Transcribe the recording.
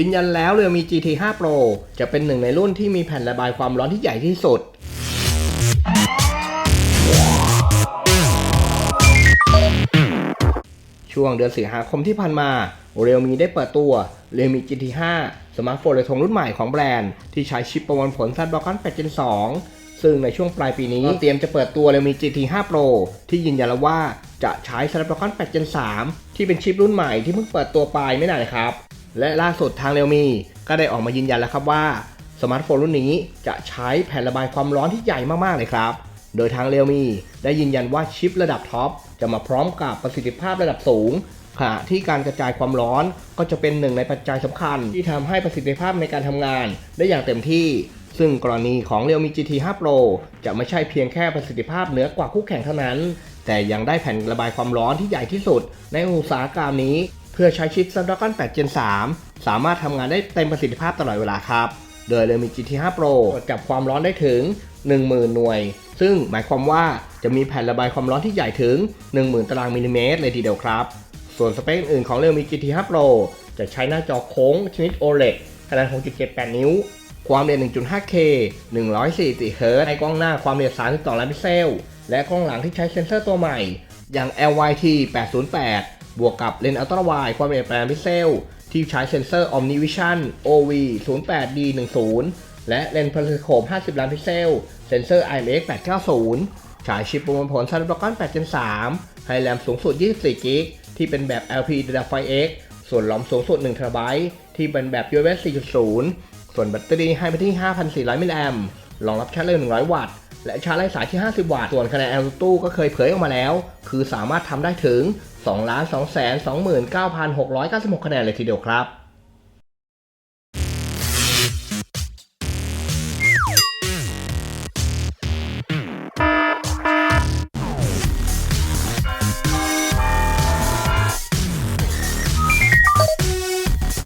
ยืนยันแล้วเรือมี GT 5 Pro จะเป็นหนึ่งในรุ่นที่มีแผ่นระบายความร้อนที่ใหญ่ที่สุด ช่วงเดือนสิงหาคมที่ผ่านมาเรียวมีได้เปิดตัวเรียวมี GT 5สมาร์ทโฟนเรือธงรุ่นใหม่ของแบรนด์ ที่ใช้ชิปประมวลผล Snapdragon 8 Gen 2ซึ่งในช่วงปลายปีนี้ก็เตรียมจะเปิดตัวเรียวมี GT 5 Pro ที่ยืนยันแล้วว่าจะใช้ Snapdragon 8 Gen 3ที่เป็นชิปรุ่นใหม่ที่เพิ่งเปิดตัวไปไม่นานนะครับ และล่าสุดทางเรียวมีก็ได้ออกมายืนยันแล้วครับว่าสมาร์ทโฟนรุ่นนี้จะใช้แผ่นระบายความร้อนที่ใหญ่มาก ๆ เลยครับ โดยทางเรียวมีได้ยืนยันว่าชิประดับท็อปจะมาพร้อมกับประสิทธิภาพระดับสูงขณะที่การกระจายความร้อนก็จะเป็นหนึ่งในปัจจัยสำคัญ ที่ทำให้ประสิทธิภาพในการทำงานได้อย่างเต็มที่ ซึ่งกรณีของ Realme GT 5 Pro จะไม่ใช่เพียงแค่ประสิทธิภาพเหนือกว่าคู่แข่งเท่านั้น แต่ยังได้แผ่นระบายความร้อนที่ใหญ่ที่สุด ในอุตสาหกรรมนี้ พื่อใช้ชิป Snapdragon 8 Gen 3 สามารถทำงานได้เต็มประสิทธิภาพตลอดเวลาครับ โดย Realme GT 5 Pro จับความร้อนได้ถึง 10,000 หน่วย ซึ่งหมายความว่าจะมีแผ่นระบายความร้อนที่ใหญ่ถึง 10,000 ตารางมิลลิเมตรเลยทีเดียวครับ ส่วนสเปคอื่นของ Realme GT 5 Pro จะใช้หน้าจอโค้งชนิด OLED ขนาด 6.78 นิ้ว ความเร็ว 1.5K 144 Hz ให้กล้องหน้าความเร็ว32 ล้านพิกเซล และกล้องหลังที่ใช้เซ็นเซอร์ตัวใหม่ อย่าง LYT 808 บวกกับเลนส์อัลตร้าไวด์ความเร็ว8ล้านพิกเซล ที่ใช้เซ็นเซอร์ OmniVision OV 08D10 และเลนส์ Periscope 50 ล้านพิกเซล เซ็นเซอร์ IMX 890ฉายชิปประมวลผล Snapdragon 8 3ให้แรมสูงสุด 24 กิก ที่เป็นแบบ LPDDR5X ส่วนรอมสูงสุด1 TB ที่เป็นแบบ USB 4.0 ส่วนแบตเตอรี่ให้ไปที่ 5,400 มิลลิแอมรองรับชาร์จเร็ว 100 วัตต์ และชาร์จไร้สายที่ 50 วัตต์ ส่วนคะแนนแอลตู้ก็เคยเผยออกมาแล้ว คือสามารถทำได้ถึง 2 2 2 9 6 9 6 คะแนนเลยทีเดียวครับ